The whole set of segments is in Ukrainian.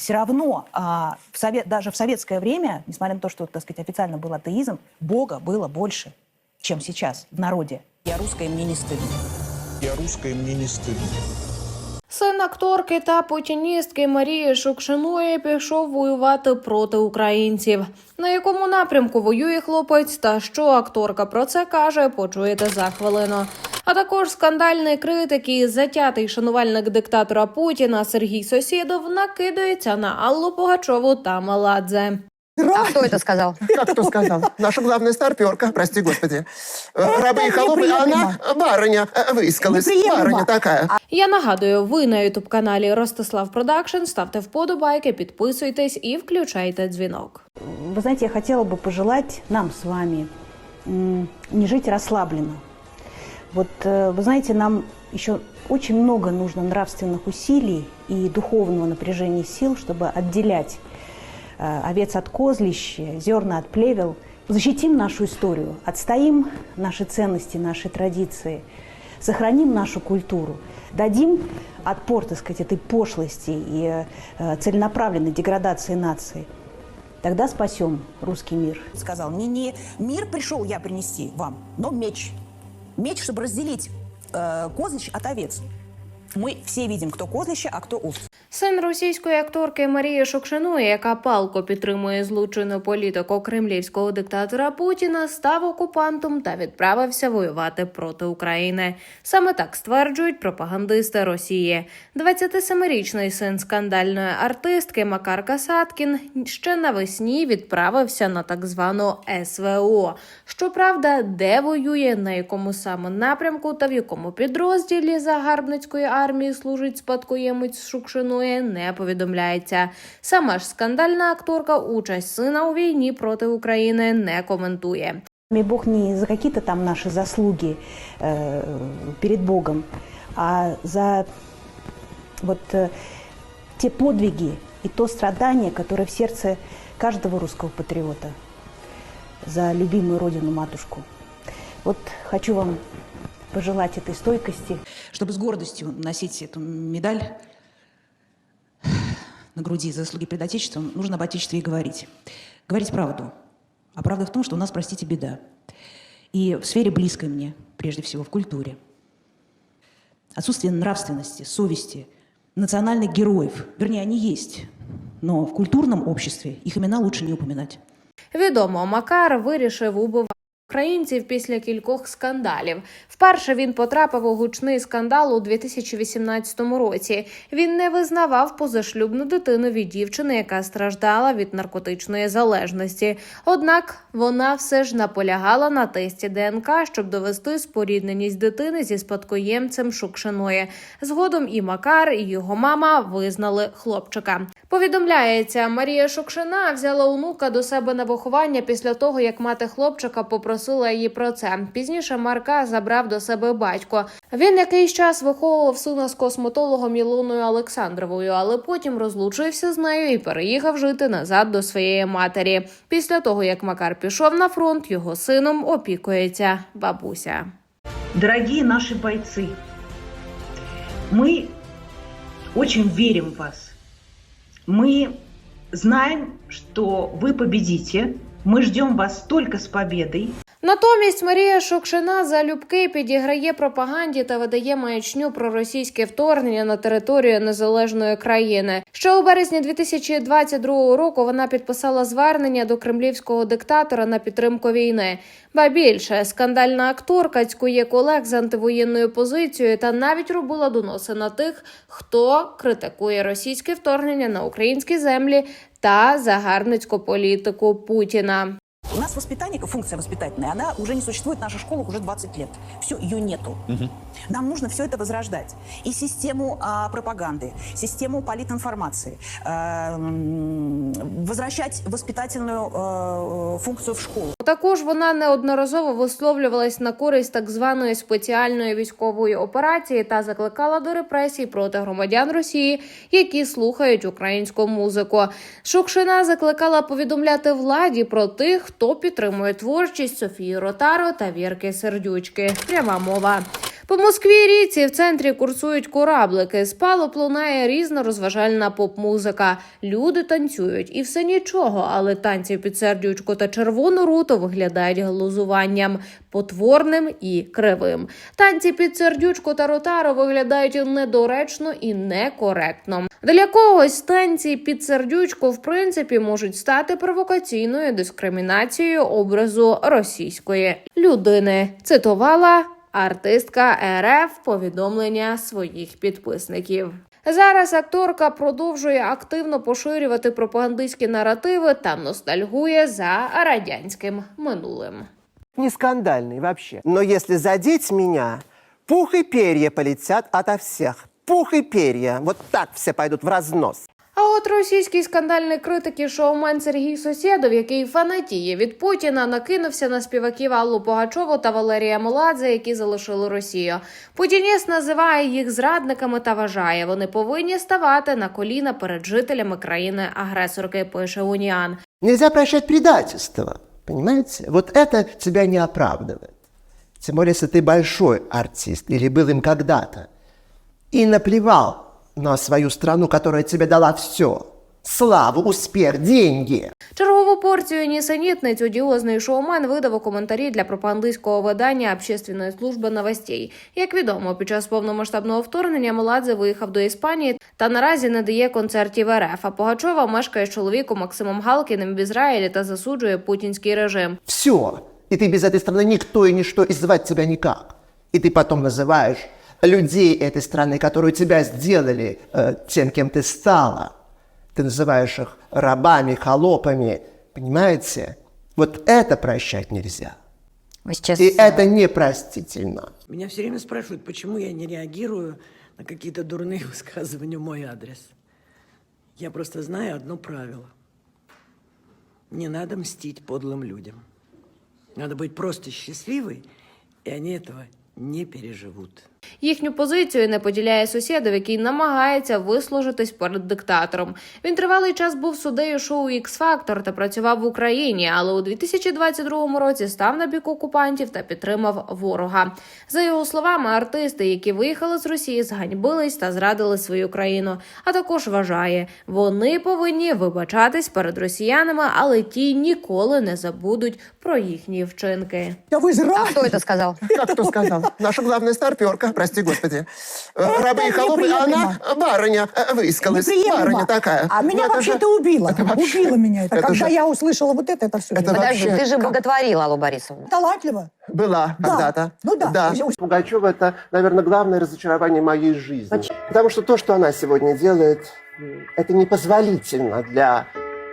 все равно а, в совет, даже в советское время, несмотря на то, что, так сказать, официально был атеизм, Бога было больше, чем сейчас в народе. Я русская, мне не стыдно. Я русская, мне не стыдно. Син акторки та путіністки Марії Шукшиної пішов воювати проти українців. На якому напрямку воює хлопець та що акторка про це каже, почуєте за хвилину. А також скандальний критик і затятий шанувальник диктатора Путіна Сергій Сосєдов накидається на Аллу Пугачову та Маладзе. А кто это сказал? Как кто сказал? Наша главная старперка, прости господи. Э, Рабы и холопы, а она барыня э, выискалась. Неприемлемо. Барыня такая. Я нагадую, ви на ютуб каналі Ростислав Продакшн ставте вподобайки, підписуйтесь і включайте дзвінок. Вы знаете, я хотела бы пожелать нам с вами м, не жить расслабленно. Вот, э, вы знаете, нам еще очень много нужно нравственных усилий и духовного напряжения сил, чтобы отделять э, овец от козлища, зерна от плевел. Защитим нашу историю, отстоим наши ценности, наши традиции, сохраним нашу культуру, дадим отпор, так сказать, этой пошлости и э, целенаправленной деградации нации. Тогда спасем русский мир. сказал, не, не мир пришел я принести вам, но меч. Меч, чтобы разделить э, козлищ от овец. Мы все видим, кто козлище, а кто овцы. Син російської акторки Марії Шукшиної, яка палко підтримує злочинну політику кремлівського диктатора Путіна, став окупантом та відправився воювати проти України. Саме так стверджують пропагандисти Росії. 27-річний син скандальної артистки Макар Касаткін ще навесні відправився на так звану СВО. Щоправда, де воює, на якому саме напрямку та в якому підрозділі загарбницької армії служить спадкоємець Шукшиної, не повідомляється. Сама ж скандальна акторка участь сина у війні проти України не коментує. И Бог не за какие-то там наши заслуги э, перед Богом, а за вот э, те подвиги и то страдание, которое в сердце каждого русского патриота за любимую родину матушку. Вот хочу вам пожелать этой стойкости. Чтобы с гордостью носить эту медаль на груди за заслуги перед Отечеством, нужно об Отечестве и говорить. Говорить правду. А правда в том, что у нас, простите, беда. И в сфере близкой мне, прежде всего, в культуре. Отсутствие нравственности, совести, национальных героев. Вернее, они есть. Но в культурном обществе их имена лучше не упоминать. Відомо, Макар вирішив убивати українців після кількох скандалів. Вперше він потрапив у гучний скандал у 2018 році. Він не визнавав позашлюбну дитину від дівчини, яка страждала від наркотичної залежності. Однак вона все ж наполягала на тесті ДНК, щоб довести спорідненість дитини зі спадкоємцем Шукшиної. Згодом і Макар, і його мама визнали хлопчика. Повідомляється, Марія Шукшина взяла онука до себе на виховання після того, як мати хлопчика попросила її про це. Пізніше Марка забрав до себе батько. Він якийсь час виховував сина з косметологом Ілоною Олександровою, але потім розлучився з нею і переїхав жити назад до своєї матері. Після того, як Макар пішов на фронт, його сином опікується бабуся. Дорогие наши бойцы, мы очень верим в вас. Мы знаем, что вы победите. Мы ждем вас только с победой. Натомість Марія Шукшина залюбки підіграє пропаганді та видає маячню про російське вторгнення на територію незалежної країни. Ще у березні 2022 року вона підписала звернення до кремлівського диктатора на підтримку війни. Ба більше скандальна акторка цькує колег з антивоєнною позицією та навіть робила доноси на тих, хто критикує російське вторгнення на українські землі та загарбницьку політику Путіна. У нас воспитание, функция воспитательная, она уже не существует в наших школах уже 20 лет. Все, ее нету. Нам нужно все это возрождать. И систему а, пропаганды, систему политинформации, а, возвращать воспитательную а, функцию в школу. Також вона неодноразово висловлювалась на користь так званої спеціальної військової операції та закликала до репресій проти громадян Росії, які слухають українську музику. Шукшина закликала повідомляти владі про тих, хто підтримує творчість Софії Ротаро та Вірки Сердючки. Пряма мова. По Москві ріці в центрі курсують кораблики. З палуб лунає різна розважальна поп-музика. Люди танцюють, і все нічого, але танці під сердючку та червону руту виглядають глузуванням потворним і кривим. Танці під сердючку та ротару виглядають недоречно і некоректно. Для когось танці під сердючку в принципі можуть стати провокаційною дискримінацією образу російської людини. Цитувала артистка РФ повідомлення своїх підписників. Зараз акторка продовжує активно поширювати пропагандистські наративи та ностальгує за радянським минулим. Не скандальный вообще. Но если задеть меня, пух и перья полетят ото всех. Пух и перья. Вот так все пойдут в разнос. А от російський скандальний критик і шоумен Сергій Сосєдов, який фанатіє від Путіна, накинувся на співаків Аллу Погачову та Валерія Меладзе, які залишили Росію. Путініст називає їх зрадниками та вважає, вони повинні ставати на коліна перед жителями країни-агресорки. Пише Уніан. Нельзя прощать предательство. Понимаете? Вот это тебя не оправдывает. Тем более, если ты большой артист или был им когда-то. И наплевал на свою страну, которая тебе дала все. Славу, успех, деньги. Чергову порцію нісенітниць одіозний шоумен видав у коментарі для пропагандистського видання Общественної служби новостей. Як відомо, під час повномасштабного вторгнення Меладзе виїхав до Іспанії та наразі не дає концертів РФ. А Погачова мешкає з чоловіком Максимом Галкіним в Ізраїлі та засуджує путінський режим. Все. И ты без этой страны никто и ничто, и звать тебя никак. И ты потом называешь людей этой страны, которые тебя сделали э, тем, кем ты стала. Ты называешь их рабами, холопами. Понимаете? Вот это прощать нельзя. Вы сейчас... И это непростительно. Меня все время спрашивают, почему я не реагирую на какие-то дурные высказывания в мой адрес. Я просто знаю одно правило. Не надо мстить подлым людям. Надо быть просто счастливой, и они этого не переживут. Їхню позицію не поділяє сусідов, який намагається вислужитись перед диктатором. Він тривалий час був суддею шоу x Factor та працював в Україні, але у 2022 році став на бік окупантів та підтримав ворога. За його словами, артисти, які виїхали з Росії, зганьбились та зрадили свою країну. А також вважає, вони повинні вибачатись перед росіянами, але ті ніколи не забудуть про їхні вчинки. А кто это сказал? Как кто сказал? Наша главная старперка, прости господи. Э, Рабы и холопы, а она барыня э, выискалась. Барыня такая. А меня Ну, это вообще же- это убило. это вообще- убило меня это. Когда я услышала вот это, это все. Подожди, ты же боготворила Аллу Борисовну. Талантливо. Была Да. когда-то. Ну да. да. Пугачева это, наверное, главное разочарование моей жизни. Потому что то, что она сегодня делает, это непозволительно для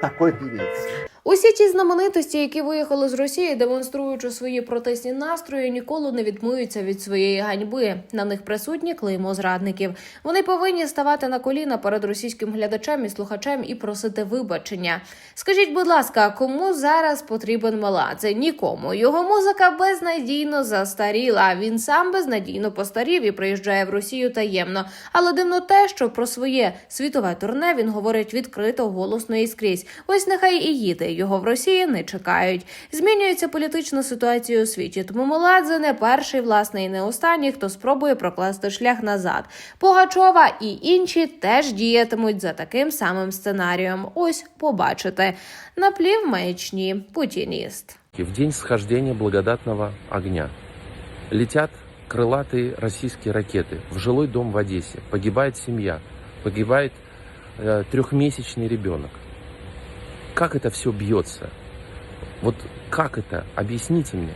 такой певицы. Усі ті знаменитості, які виїхали з Росії, демонструючи свої протестні настрої, ніколи не відмиються від своєї ганьби. На них присутні клеймо зрадників. Вони повинні ставати на коліна перед російським глядачем і слухачем і просити вибачення. Скажіть, будь ласка, кому зараз потрібен Меладзе? Нікому. Його музика безнадійно застаріла. Він сам безнадійно постарів і приїжджає в Росію таємно. Але дивно те, що про своє світове турне він говорить відкрито, голосно і скрізь. Ось нехай і їде Його в Росії не чекають. Змінюється політична ситуація у світі. Тому Меладзе не перший, власне, і не останній, хто спробує прокласти шлях назад. Погачова і інші теж діятимуть за таким самим сценарієм. Ось побачите. Наплів маячні путініст. В день схождения благодатного огня летят крылатые российские ракеты в жилой дом в Одессе. Погибает семья, погибает э, трехмесячный ребенок. Как это все бьется? Вот как это? Объясните мне.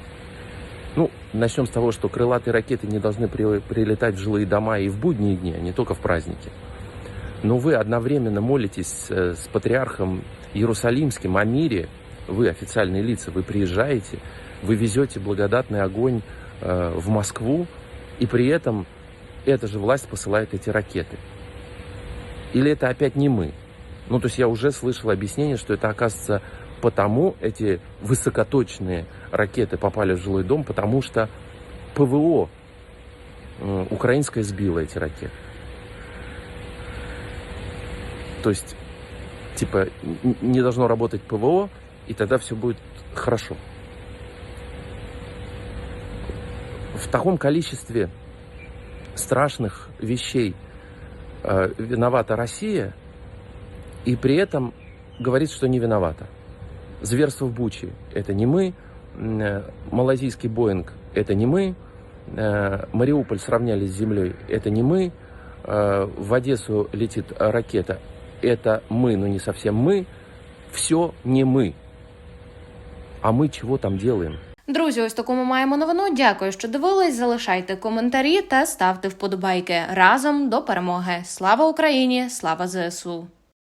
Ну, начнем с того, что крылатые ракеты не должны при- прилетать в жилые дома и в будние дни, а не только в праздники. Но вы одновременно молитесь с патриархом Иерусалимским о мире, вы официальные лица, вы приезжаете, вы везете благодатный огонь э, в Москву, и при этом эта же власть посылает эти ракеты. Или это опять не мы? Ну, то есть я уже слышал объяснение, что это оказывается потому эти высокоточные ракеты попали в жилой дом, потому что ПВО э, украинское сбило эти ракеты. То есть, типа, не должно работать ПВО, и тогда все будет хорошо. В таком количестве страшных вещей э, виновата Россия, и при этом говорит, что не виновата. Зверство в Буче – это не мы, м, э, малазийский Боинг – это не мы, э, Мариуполь сравняли с землей – это не мы, э, в Одессу летит ракета – это мы, но не совсем мы, все не мы. А мы чего там делаем? Друзі, ось таку ми маємо новину. Дякую, що дивились. Залишайте коментарі та ставте вподобайки разом до перемоги. Слава Україні! Слава ЗСУ!